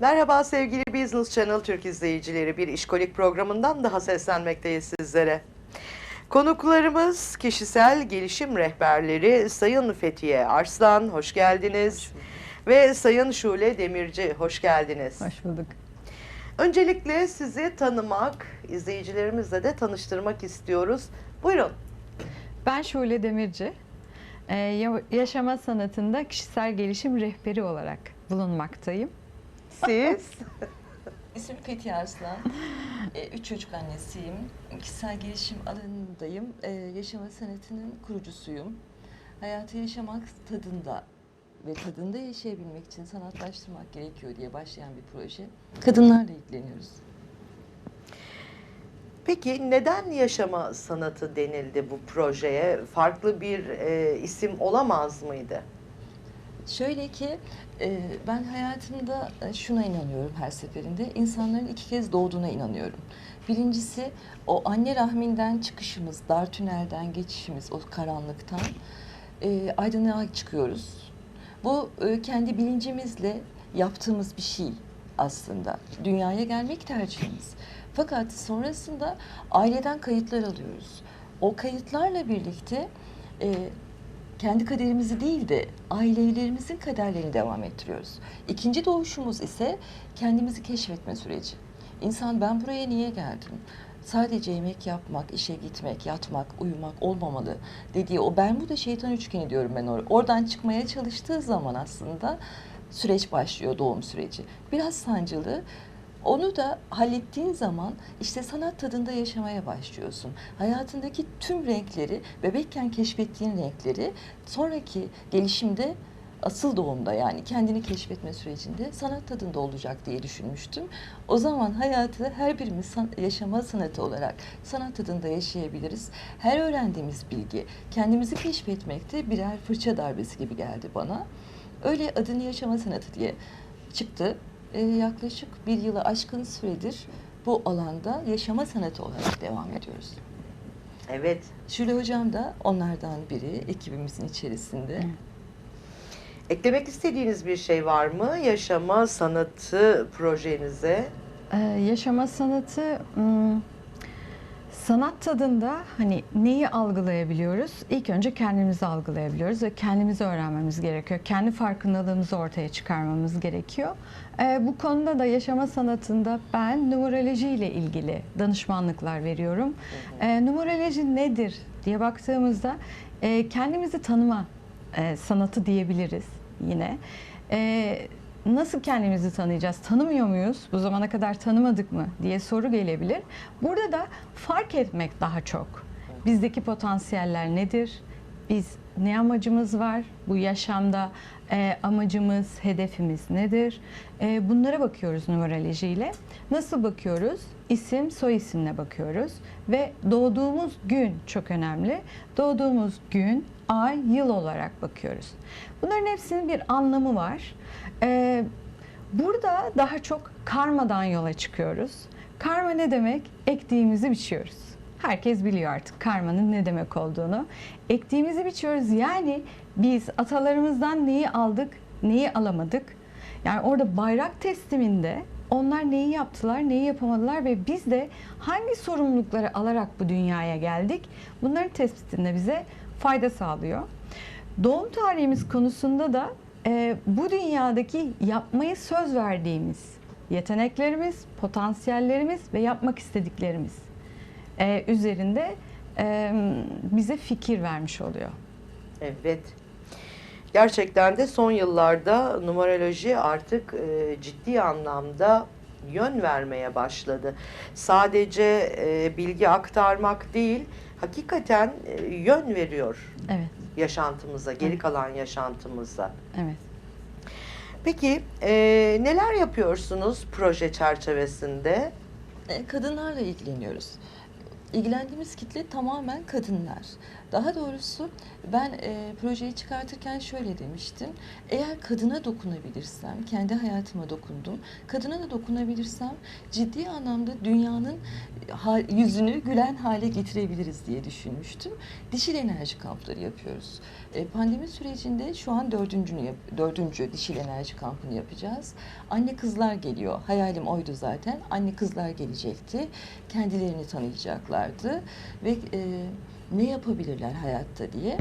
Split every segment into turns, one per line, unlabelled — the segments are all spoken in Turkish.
Merhaba sevgili Business Channel Türk izleyicileri. Bir işkolik programından daha seslenmekteyiz sizlere. Konuklarımız kişisel gelişim rehberleri Sayın Fethiye Arslan, hoş geldiniz. Ve Sayın Şule Demirci, hoş geldiniz.
Hoş bulduk.
Öncelikle sizi tanımak, izleyicilerimizle de tanıştırmak istiyoruz. Buyurun.
Ben Şule Demirci. Ee, ya- yaşama sanatında kişisel gelişim rehberi olarak bulunmaktayım.
Siz?
İsmim Fethiye Arslan. E, üç çocuk annesiyim. Kişisel gelişim alanındayım. E, yaşama sanatının kurucusuyum. Hayatı yaşamak tadında ve tadında yaşayabilmek için sanatlaştırmak gerekiyor diye başlayan bir proje. Kadınlarla ilgileniyoruz.
Peki neden yaşama sanatı denildi bu projeye? Farklı bir e, isim olamaz mıydı?
Şöyle ki ben hayatımda e, şuna inanıyorum her seferinde. İnsanların iki kez doğduğuna inanıyorum. Birincisi o anne rahminden çıkışımız, dar tünelden geçişimiz, o karanlıktan e, aydınlığa çıkıyoruz. Bu e, kendi bilincimizle yaptığımız bir şey aslında. Dünyaya gelmek tercihimiz. Fakat sonrasında aileden kayıtlar alıyoruz. O kayıtlarla birlikte kendi kaderimizi değil de ailelerimizin kaderlerini devam ettiriyoruz. İkinci doğuşumuz ise kendimizi keşfetme süreci. İnsan ben buraya niye geldim? Sadece yemek yapmak, işe gitmek, yatmak, uyumak olmamalı dediği o Bermuda şeytan üçgeni diyorum ben or- oradan çıkmaya çalıştığı zaman aslında süreç başlıyor doğum süreci. Biraz sancılı onu da hallettiğin zaman işte sanat tadında yaşamaya başlıyorsun. Hayatındaki tüm renkleri, bebekken keşfettiğin renkleri sonraki gelişimde asıl doğumda yani kendini keşfetme sürecinde sanat tadında olacak diye düşünmüştüm. O zaman hayatı her birimiz san- yaşama sanatı olarak sanat tadında yaşayabiliriz. Her öğrendiğimiz bilgi kendimizi keşfetmekte birer fırça darbesi gibi geldi bana. Öyle adını yaşama sanatı diye çıktı. Ee, yaklaşık bir yılı aşkın süredir bu alanda yaşama sanatı olarak devam ediyoruz.
Evet.
Şule Hocam da onlardan biri ekibimizin içerisinde.
Eklemek istediğiniz bir şey var mı yaşama sanatı projenize?
Ee, yaşama sanatı hmm, sanat tadında hani neyi algılayabiliyoruz? İlk önce kendimizi algılayabiliyoruz ve kendimizi öğrenmemiz gerekiyor. Kendi farkındalığımızı ortaya çıkarmamız gerekiyor. Ee, bu konuda da yaşama sanatında ben numeroloji ile ilgili danışmanlıklar veriyorum. Ee, numeroloji nedir diye baktığımızda e, kendimizi tanıma e, sanatı diyebiliriz yine. E, nasıl kendimizi tanıyacağız? Tanımıyor muyuz? Bu zamana kadar tanımadık mı diye soru gelebilir. Burada da fark etmek daha çok. Bizdeki potansiyeller nedir? Biz ne amacımız var? Bu yaşamda e, amacımız, hedefimiz nedir? E, bunlara bakıyoruz numerolojiyle. Nasıl bakıyoruz? İsim, soy isimle bakıyoruz ve doğduğumuz gün çok önemli. Doğduğumuz gün, ay, yıl olarak bakıyoruz. Bunların hepsinin bir anlamı var. E, burada daha çok karmadan yola çıkıyoruz. Karma ne demek? Ektiğimizi biçiyoruz. Herkes biliyor artık karmanın ne demek olduğunu. Ektiğimizi biçiyoruz. Yani biz atalarımızdan neyi aldık, neyi alamadık. Yani orada bayrak tesliminde onlar neyi yaptılar, neyi yapamadılar ve biz de hangi sorumlulukları alarak bu dünyaya geldik? Bunların tespitinde bize fayda sağlıyor. Doğum tarihimiz konusunda da e, bu dünyadaki yapmayı söz verdiğimiz yeteneklerimiz, potansiyellerimiz ve yapmak istediklerimiz e, üzerinde e, bize fikir vermiş oluyor.
Evet. Gerçekten de son yıllarda numeroloji artık e, ciddi anlamda yön vermeye başladı. Sadece e, bilgi aktarmak değil, hakikaten e, yön veriyor
Evet,
yaşantımıza, geri
Evet.
kalan yaşantımıza.
evet.
Peki e, neler yapıyorsunuz proje çerçevesinde?
E, kadınlarla ilgileniyoruz. ilgilendiğimiz kitle tamamen kadınlar. Daha doğrusu ben e, projeyi çıkartırken şöyle demiştim. Eğer kadına dokunabilirsem, kendi hayatıma dokundum. Kadına da dokunabilirsem ciddi anlamda dünyanın ha- yüzünü gülen hale getirebiliriz diye düşünmüştüm. Dişil enerji kampları yapıyoruz. E, pandemi sürecinde şu an dördüncünü yap, dördüncü dişil enerji kampını yapacağız. Anne kızlar geliyor. Hayalim oydu zaten. Anne kızlar gelecekti. Kendilerini tanıyacaklardı ve e, ne yapabilirler hayatta diye.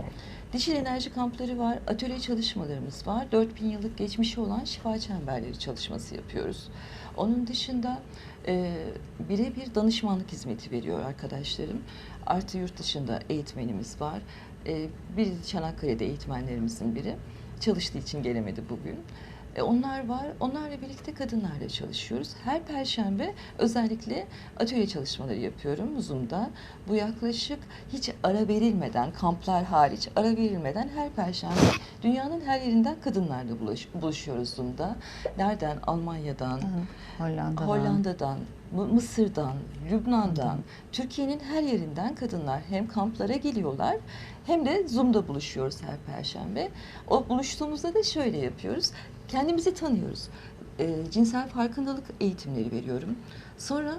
Dişil enerji kampları var, atölye çalışmalarımız var. 4000 yıllık geçmişi olan şifa çemberleri çalışması yapıyoruz. Onun dışında e, birebir danışmanlık hizmeti veriyor arkadaşlarım. Artı yurt dışında eğitmenimiz var. E, biri Çanakkale'de eğitmenlerimizin biri. Çalıştığı için gelemedi bugün. E, onlar var. Onlarla birlikte kadınlarla çalışıyoruz. Her perşembe özellikle atölye çalışmaları yapıyorum Zoom'da. Bu yaklaşık hiç ara verilmeden, kamplar hariç ara verilmeden her perşembe dünyanın her yerinden kadınlarla bulaş- buluşuyoruz Zoom'da. Nereden? Almanya'dan,
Hollanda'dan.
Hollanda'dan, Mı- Mısır'dan, Lübnan'dan, Türkiye'nin her yerinden kadınlar hem kamplara geliyorlar hem de Zoom'da buluşuyoruz her perşembe. O buluştuğumuzda da şöyle yapıyoruz. Kendimizi tanıyoruz. Ee, cinsel farkındalık eğitimleri veriyorum. Sonra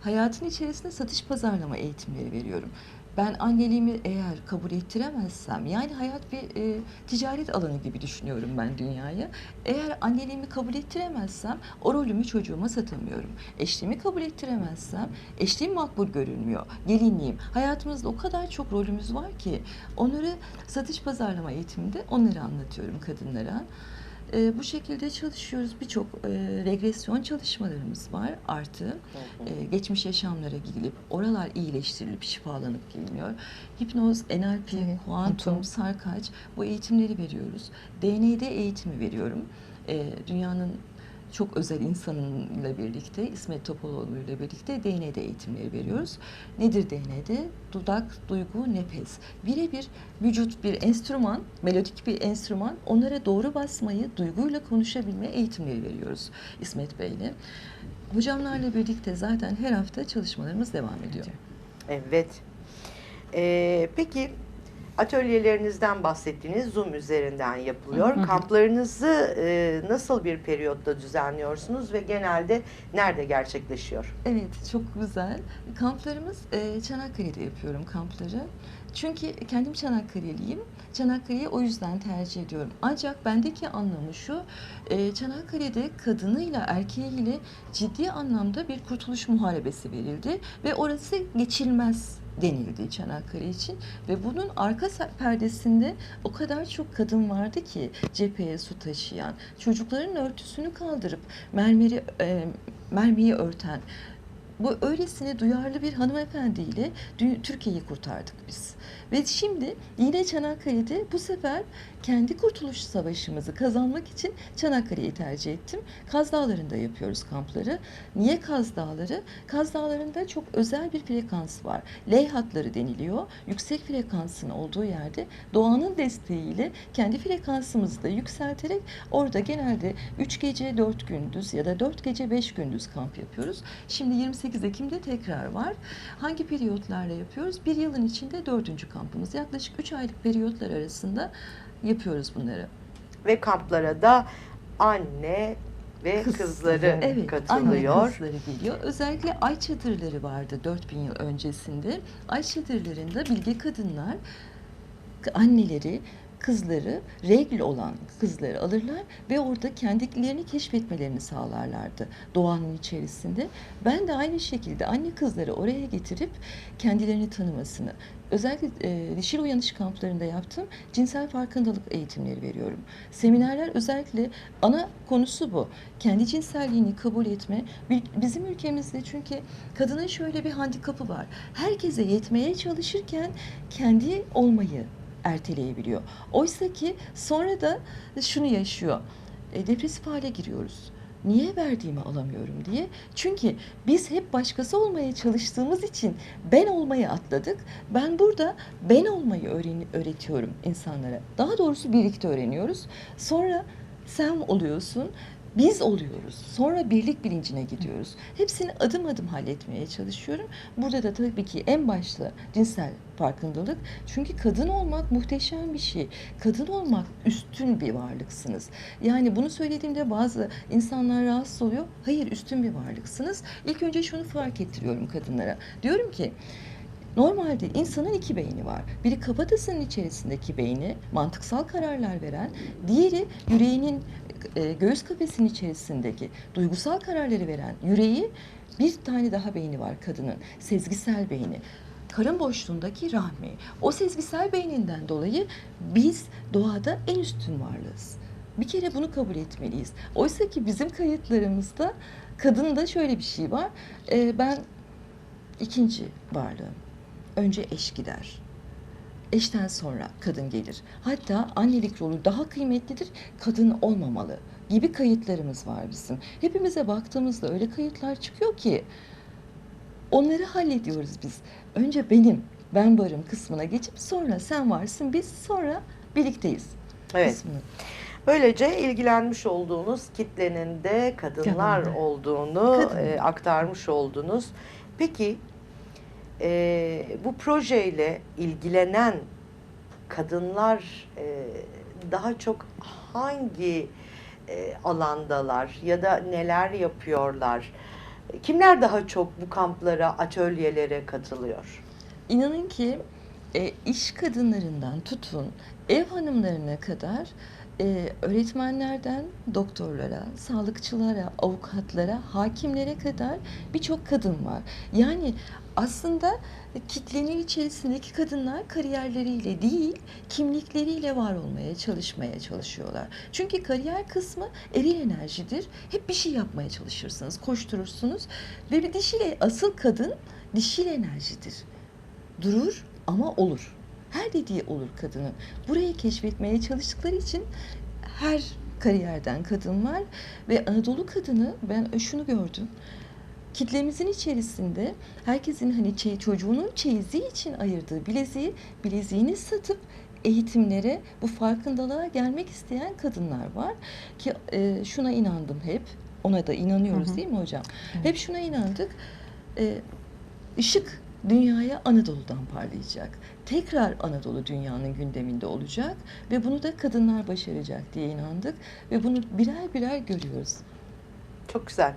hayatın içerisinde satış pazarlama eğitimleri veriyorum. Ben anneliğimi eğer kabul ettiremezsem, yani hayat bir e, ticaret alanı gibi düşünüyorum ben dünyayı. Eğer anneliğimi kabul ettiremezsem o rolümü çocuğuma satamıyorum. Eşliğimi kabul ettiremezsem eşliğim makbul görünmüyor. Gelinliğim. Hayatımızda o kadar çok rolümüz var ki onları satış pazarlama eğitiminde onları anlatıyorum kadınlara. Ee, bu şekilde çalışıyoruz. Birçok e, regresyon çalışmalarımız var. Artı e, geçmiş yaşamlara gidilip oralar iyileştirilip şifalanıp geliniyor. Hipnoz, NLP, kuantum,
kuantum.
sarkaç bu eğitimleri veriyoruz. DND eğitimi veriyorum. E, dünyanın çok özel insanıyla birlikte, İsmet Topaloğlu ile birlikte DND eğitimleri veriyoruz. Nedir DND? Dudak, duygu, nefes. Birebir vücut bir enstrüman, melodik bir enstrüman. Onlara doğru basmayı, duyguyla konuşabilme eğitimleri veriyoruz İsmet Bey'le. Hocamlarla birlikte zaten her hafta çalışmalarımız devam ediyor.
Evet. Ee, peki atölyelerinizden bahsettiğiniz Zoom üzerinden yapılıyor.
Hı hı.
Kamplarınızı e, nasıl bir periyotta düzenliyorsunuz ve genelde nerede gerçekleşiyor?
Evet, çok güzel. Kamplarımız e, Çanakkale'de yapıyorum kampları. Çünkü kendim Çanakkale'liyim. Çanakkale'yi o yüzden tercih ediyorum. Ancak bendeki anlamı şu, e, Çanakkale'de kadınıyla erkeğiyle ciddi anlamda bir kurtuluş muharebesi verildi ve orası geçilmez denildi Çanakkale için ve bunun arka perdesinde o kadar çok kadın vardı ki cepheye su taşıyan, çocukların örtüsünü kaldırıp mermeri e, mermiyi örten bu öylesine duyarlı bir hanımefendiyle Türkiye'yi kurtardık biz. Ve şimdi yine Çanakkale'de bu sefer kendi kurtuluş savaşımızı kazanmak için Çanakkale'yi tercih ettim. Kaz Dağları'nda yapıyoruz kampları. Niye Kaz Dağları? Kaz Dağları'nda çok özel bir frekans var. Ley hatları deniliyor. Yüksek frekansın olduğu yerde doğanın desteğiyle kendi frekansımızı da yükselterek orada genelde 3 gece 4 gündüz ya da 4 gece 5 gündüz kamp yapıyoruz. Şimdi 28 Ekim'de tekrar var. Hangi periyotlarla yapıyoruz? Bir yılın içinde dördüncü kampımız. Yaklaşık 3 aylık periyotlar arasında yapıyoruz bunları.
Ve kamplara da anne ve
Kız-
kızları
Evet,
katılıyor.
anne kızları geliyor. Özellikle ay çadırları vardı 4000 yıl öncesinde. Ay çadırlarında bilge kadınlar anneleri kızları, regl olan kızları alırlar ve orada kendilerini keşfetmelerini sağlarlardı doğanın içerisinde. Ben de aynı şekilde anne kızları oraya getirip kendilerini tanımasını, özellikle e, dişil uyanış kamplarında yaptım. Cinsel farkındalık eğitimleri veriyorum. Seminerler özellikle ana konusu bu. Kendi cinselliğini kabul etme. Bi- Bizim ülkemizde çünkü kadının şöyle bir handikapı var. Herkese yetmeye çalışırken kendi olmayı erteleyebiliyor. Oysa ki sonra da şunu yaşıyor. E, depresif hale giriyoruz. Niye verdiğimi alamıyorum diye. Çünkü biz hep başkası olmaya çalıştığımız için ben olmayı atladık. Ben burada ben olmayı öğren öğretiyorum insanlara. Daha doğrusu birlikte öğreniyoruz. Sonra sen oluyorsun. Biz oluyoruz. Sonra birlik bilincine gidiyoruz. Hepsini adım adım halletmeye çalışıyorum. Burada da tabii ki en başta cinsel farkındalık. Çünkü kadın olmak muhteşem bir şey. Kadın olmak üstün bir varlıksınız. Yani bunu söylediğimde bazı insanlar rahatsız oluyor. Hayır üstün bir varlıksınız. İlk önce şunu fark ettiriyorum kadınlara. Diyorum ki Normalde insanın iki beyni var. Biri kafatasının içerisindeki beyni, mantıksal kararlar veren, diğeri yüreğinin e, göğüs kafesinin içerisindeki duygusal kararları veren yüreği, bir tane daha beyni var kadının, sezgisel beyni. Karın boşluğundaki rahmi. O sezgisel beyninden dolayı biz doğada en üstün varlığız. Bir kere bunu kabul etmeliyiz. Oysa ki bizim kayıtlarımızda kadında şöyle bir şey var. E, ben ikinci varlığım. Önce eş gider. Eşten sonra kadın gelir. Hatta annelik rolü daha kıymetlidir, kadın olmamalı gibi kayıtlarımız var bizim. Hepimize baktığımızda öyle kayıtlar çıkıyor ki onları hallediyoruz biz. Önce benim, ben varım kısmına geçip sonra sen varsın, biz sonra birlikteyiz
Evet.
kısmını.
Böylece ilgilenmiş olduğunuz kitlenin de kadınlar
Kadınlar.
olduğunu
Kadın.
e, aktarmış oldunuz. Peki e, bu projeyle ilgilenen kadınlar e, daha çok hangi e, alandalar ya da neler yapıyorlar? Kimler daha çok bu kamplara, atölyelere katılıyor?
İnanın ki e, iş kadınlarından tutun ev hanımlarına kadar e, öğretmenlerden doktorlara, sağlıkçılara, avukatlara, hakimlere kadar birçok kadın var. Yani aslında kitlenin içerisindeki kadınlar kariyerleriyle değil, kimlikleriyle var olmaya çalışmaya çalışıyorlar. Çünkü kariyer kısmı eril enerjidir. Hep bir şey yapmaya çalışırsınız, koşturursunuz ve bir dişiyle asıl kadın dişil enerjidir durur ama olur. Her dediği olur kadının. Burayı keşfetmeye çalıştıkları için her kariyerden kadın var ve Anadolu kadını ben şunu gördüm. Kitlemizin içerisinde herkesin hani çocuğunun çeyizi için ayırdığı bileziği, bileziğini satıp eğitimlere, bu farkındalığa gelmek isteyen kadınlar var ki e, şuna inandım hep. Ona da inanıyoruz
Hı hı.
değil mi hocam?
Evet.
Hep şuna inandık. E, ışık dünyaya Anadolu'dan parlayacak. Tekrar Anadolu dünyanın gündeminde olacak ve bunu da kadınlar başaracak diye inandık ve bunu birer birer görüyoruz.
Çok güzel.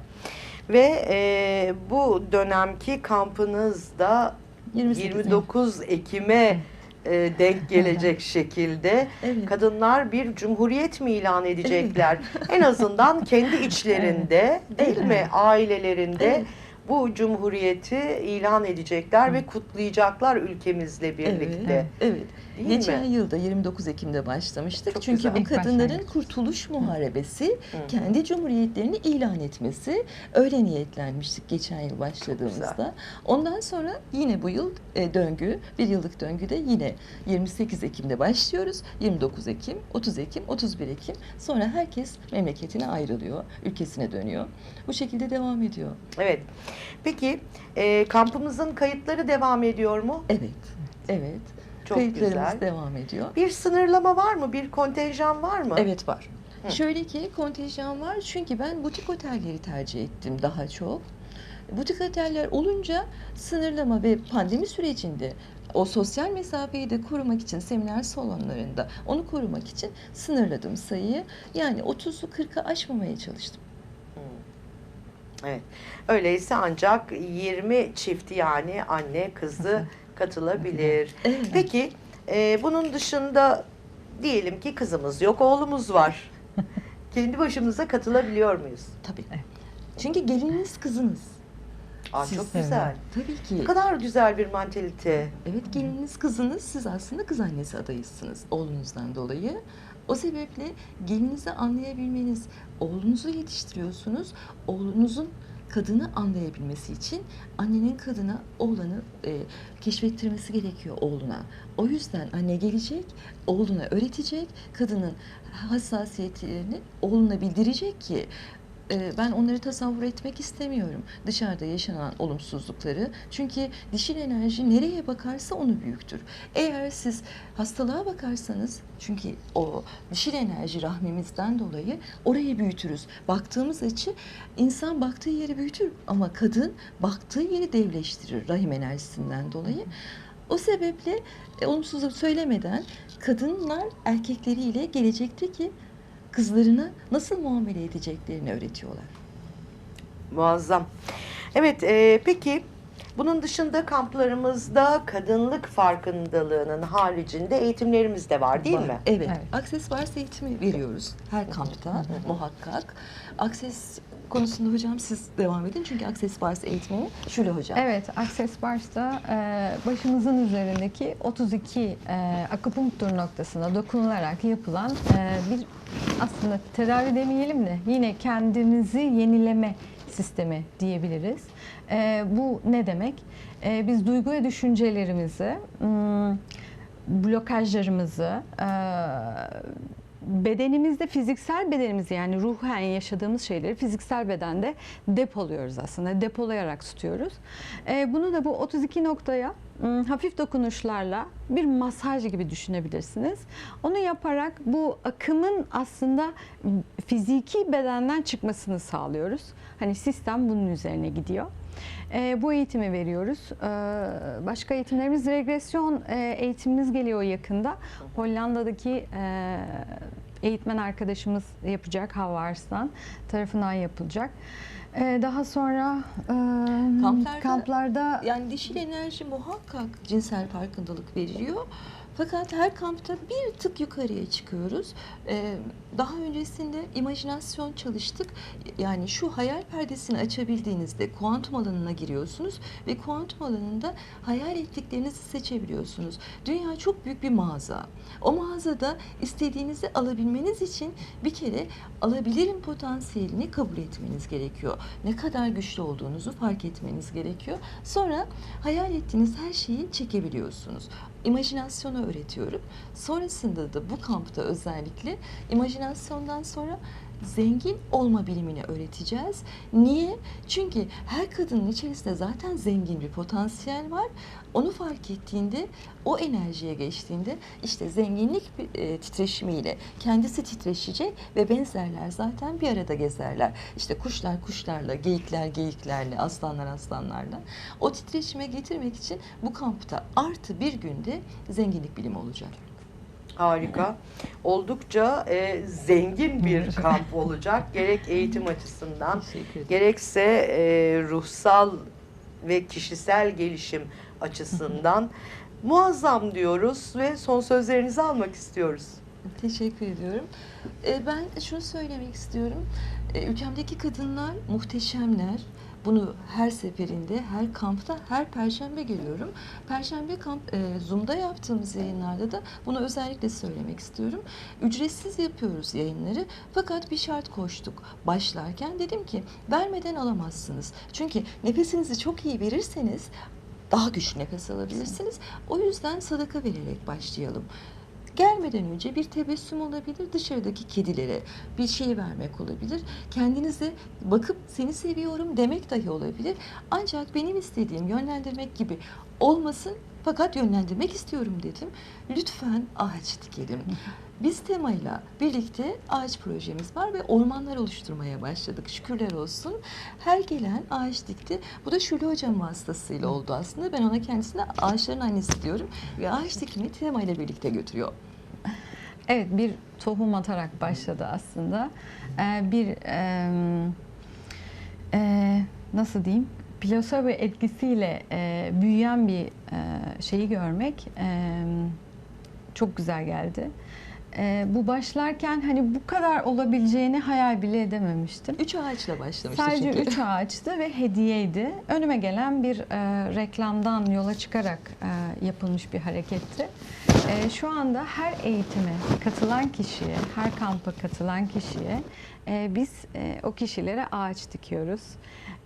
Ve e, bu dönemki kampınızda
28
29 Ekim'e e, denk gelecek şekilde
Evet.
kadınlar bir cumhuriyet mi ilan edecekler? en azından kendi içlerinde değil
Evet.
mi? Ailelerinde
Evet.
bu cumhuriyeti ilan edecekler ve kutlayacaklar ülkemizle birlikte.
Evet. evet.
Değil
Geçen
mi?
yılda 29 Ekim'de başlamıştık.
Çok
Çünkü
güzel.
bu kadınların
başlangıç.
kurtuluş muharebesi,
Hı.
kendi cumhuriyetlerini ilan etmesi öyle niyetlenmiştik geçen yıl başladığımızda. Ondan sonra yine bu yıl e, döngü, bir yıllık döngüde yine 28 Ekim'de başlıyoruz. 29 Ekim, 30 Ekim, 31 Ekim. Sonra herkes memleketine ayrılıyor, ülkesine dönüyor. Bu şekilde devam ediyor.
Evet. Peki e, kampımızın kayıtları devam ediyor mu?
Evet, evet.
Çok
Kayıtlarımız
güzel.
devam ediyor.
Bir sınırlama var mı? Bir kontenjan var mı?
Evet var.
Hı.
Şöyle ki kontenjan var çünkü ben butik otelleri tercih ettim daha çok. Butik oteller olunca sınırlama ve pandemi sürecinde o sosyal mesafeyi de korumak için seminer salonlarında onu korumak için sınırladım sayıyı. Yani 30'u 40'a aşmamaya çalıştım.
Evet. Öyleyse ancak 20 çifti yani anne kızı katılabilir.
Evet.
Peki e, bunun dışında diyelim ki kızımız yok oğlumuz var. Kendi başımıza katılabiliyor muyuz?
Tabii.
Evet.
Çünkü gelininiz kızınız.
Aa,
Siz-
çok güzel.
Tabii
Ne
ki.
kadar güzel bir mantalite.
Evet gelininiz kızınız siz aslında kız annesi adayısınız oğlunuzdan dolayı. O sebeple gelinizi anlayabilmeniz, oğlunuzu yetiştiriyorsunuz. Oğlunuzun kadını anlayabilmesi için annenin kadına oğlanı e, keşfettirmesi gerekiyor oğluna. O yüzden anne gelecek, oğluna öğretecek, kadının hassasiyetlerini oğluna bildirecek ki ben onları tasavvur etmek istemiyorum. Dışarıda yaşanan olumsuzlukları. Çünkü dişil enerji nereye bakarsa onu büyüktür. Eğer siz hastalığa bakarsanız çünkü o dişil enerji rahmimizden dolayı orayı büyütürüz. Baktığımız açı insan baktığı yeri büyütür ama kadın baktığı yeri devleştirir rahim enerjisinden dolayı. O sebeple e, olumsuzluk söylemeden kadınlar erkekleriyle gelecekteki kızlarına nasıl muamele edeceklerini öğretiyorlar.
Muazzam. Evet, e, peki bunun dışında kamplarımızda kadınlık farkındalığının haricinde eğitimlerimiz de var değil
Var.
mi?
Evet.
Evet.
Akses varsa eğitimi veriyoruz her kampta muhakkak. Akses konusunda hocam siz devam edin çünkü akses varsa eğitimi Şule hocam.
Evet, Access Bars'ta e, başımızın üzerindeki 32 e, akupunktur noktasına dokunularak yapılan e, bir aslında tedavi demeyelim de yine kendimizi yenileme sistemi diyebiliriz. E, bu ne demek? E, biz duygu ve düşüncelerimizi, hmm, blokajlarımızı, e, bedenimizde fiziksel bedenimizi yani ruhen yaşadığımız şeyleri fiziksel bedende depoluyoruz aslında. Depolayarak tutuyoruz. Ee, bunu da bu 32 noktaya hafif dokunuşlarla bir masaj gibi düşünebilirsiniz. Onu yaparak bu akımın aslında fiziki bedenden çıkmasını sağlıyoruz. Hani sistem bunun üzerine gidiyor. Ee, bu eğitimi veriyoruz. Ee, başka eğitimlerimiz regresyon e, eğitimimiz geliyor yakında. Hollanda'daki e, eğitmen arkadaşımız yapacak Havva Arslan tarafından yapılacak. Ee, daha sonra e,
Kamplarda-
kamplarda
Yani dişil enerji muhakkak cinsel farkındalık veriyor. Fakat her kampta bir tık yukarıya çıkıyoruz. Ee, daha öncesinde imajinasyon çalıştık. Yani şu hayal perdesini açabildiğinizde kuantum alanına giriyorsunuz ve kuantum alanında hayal ettiklerinizi seçebiliyorsunuz. Dünya çok büyük bir mağaza. O mağazada istediğinizi alabilmeniz için bir kere alabilirim potansiyelini kabul etmeniz gerekiyor. Ne kadar güçlü olduğunuzu fark etmeniz gerekiyor. Sonra hayal ettiğiniz her şeyi çekebiliyorsunuz. İmajinasyonu öğretiyorum. Sonrasında da bu kampta özellikle imajinasyondan sonra zengin olma bilimini öğreteceğiz. Niye? Çünkü her kadının içerisinde zaten zengin bir potansiyel var. Onu fark ettiğinde, o enerjiye geçtiğinde işte zenginlik e, titreşimiyle kendisi titreşecek ve benzerler zaten bir arada gezerler. İşte kuşlar kuşlarla, geyikler geyiklerle, aslanlar aslanlarla. O titreşime getirmek için bu kampta artı bir günde zenginlik bilimi olacak.
Harika. Oldukça e, zengin bir kamp olacak. Gerek eğitim açısından, gerekse e, ruhsal ve kişisel gelişim açısından muazzam diyoruz ve son sözlerinizi almak istiyoruz.
Teşekkür ediyorum. Ee, Ben şunu söylemek istiyorum. Ee, Ülkemdeki kadınlar muhteşemler. Bunu her seferinde, her kampta, her perşembe geliyorum. Perşembe kamp e, Zoom'da yaptığımız yayınlarda da bunu özellikle söylemek istiyorum. Ücretsiz yapıyoruz yayınları. Fakat bir şart koştuk. Başlarken dedim ki vermeden alamazsınız. Çünkü nefesinizi çok iyi verirseniz daha güçlü nefes alabilirsiniz. O yüzden sadaka vererek başlayalım. Gelmeden önce bir tebessüm olabilir, dışarıdaki kedilere bir şey vermek olabilir. Kendinize bakıp seni seviyorum demek dahi olabilir. Ancak benim istediğim yönlendirmek gibi olmasın fakat yönlendirmek istiyorum dedim. Lütfen ağaç dikelim. Biz temayla birlikte ağaç projemiz var ve ormanlar oluşturmaya başladık. Şükürler olsun. Her gelen ağaç dikti. Bu da Şule Hocam vasıtasıyla oldu aslında. Ben ona kendisine ağaçların annesi diyorum. Ve ağaç dikimi temayla birlikte götürüyor.
Evet bir tohum atarak başladı aslında. Ee, bir e, e, nasıl diyeyim plasebo etkisiyle e, büyüyen bir e, şeyi görmek e, çok güzel geldi. E, bu başlarken hani bu kadar olabileceğini hayal bile edememiştim.
Üç ağaçla başlamıştı
Sadece
çünkü.
üç ağaçtı ve hediyeydi. Önüme gelen bir e, reklamdan yola çıkarak e, yapılmış bir hareketti. E, şu anda her eğitime katılan kişiye, her kampa katılan kişiye e, biz e, o kişilere ağaç dikiyoruz.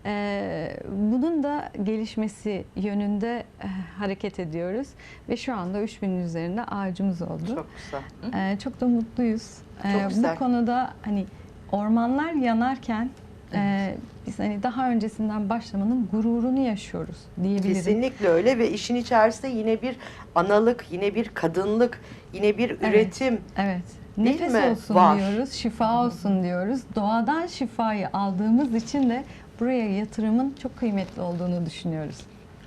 E, bunun da gelişmesi yönünde e, hareket ediyoruz ve şu anda 3000'in üzerinde ağacımız oldu.
Çok güzel.
Ee, çok da mutluyuz. Ee,
Çok güzel.
bu konuda hani ormanlar yanarken e, biz hani daha öncesinden başlamanın gururunu yaşıyoruz diyebilirim.
Kesinlikle öyle ve işin içerisinde yine bir analık, yine bir kadınlık, yine bir üretim.
Evet.
Değil
Nefes
mi?
olsun
Var.
diyoruz, şifa olsun diyoruz. Doğadan şifayı aldığımız için de buraya yatırımın çok kıymetli olduğunu düşünüyoruz.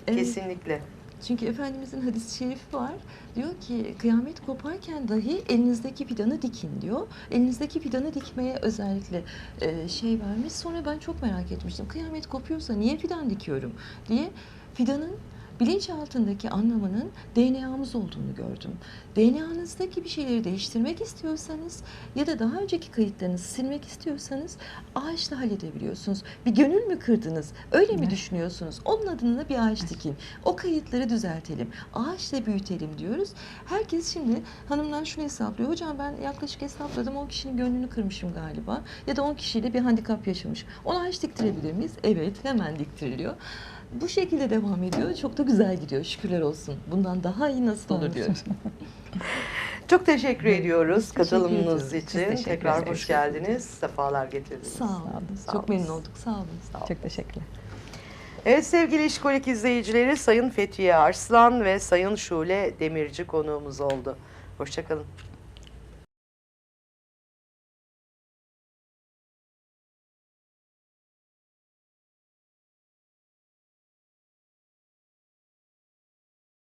Evet.
Kesinlikle.
Çünkü Efendimizin hadis-i şerifi var. Diyor ki kıyamet koparken dahi elinizdeki fidanı dikin diyor. Elinizdeki fidanı dikmeye özellikle e, şey vermiş. Sonra ben çok merak etmiştim. Kıyamet kopuyorsa niye fidan dikiyorum diye fidanın bilinçaltındaki anlamının DNA'mız olduğunu gördüm. DNA'nızdaki bir şeyleri değiştirmek istiyorsanız ya da daha önceki kayıtlarınızı silmek istiyorsanız ağaçla halledebiliyorsunuz. Bir gönül mü kırdınız? Öyle mi
Evet.
düşünüyorsunuz? Onun adına bir ağaç dikin. O kayıtları düzeltelim. Ağaçla büyütelim diyoruz. Herkes şimdi hanımlar şunu hesaplıyor. Hocam ben yaklaşık hesapladım 10 kişinin gönlünü kırmışım galiba. Ya da 10 kişiyle bir handikap yaşamış. Ona ağaç diktirebilir miyiz? Evet hemen diktiriliyor. Bu şekilde devam ediyor. Çok da güzel gidiyor. Şükürler olsun. Bundan daha iyi nasıl olur diyorum.
Çok teşekkür ediyoruz
teşekkür
katılımınız
ediyoruz.
için.
teşekkür
Tekrar
ederiz.
hoş geldiniz. Sefalar getirdiniz.
Sağ olun.
Sağ
Çok
olun.
memnun olduk. Sağ olun.
Sağ olun.
Çok teşekkürler.
Evet sevgili İşkolik izleyicileri Sayın Fethiye Arslan ve Sayın Şule Demirci konuğumuz oldu. Hoşçakalın.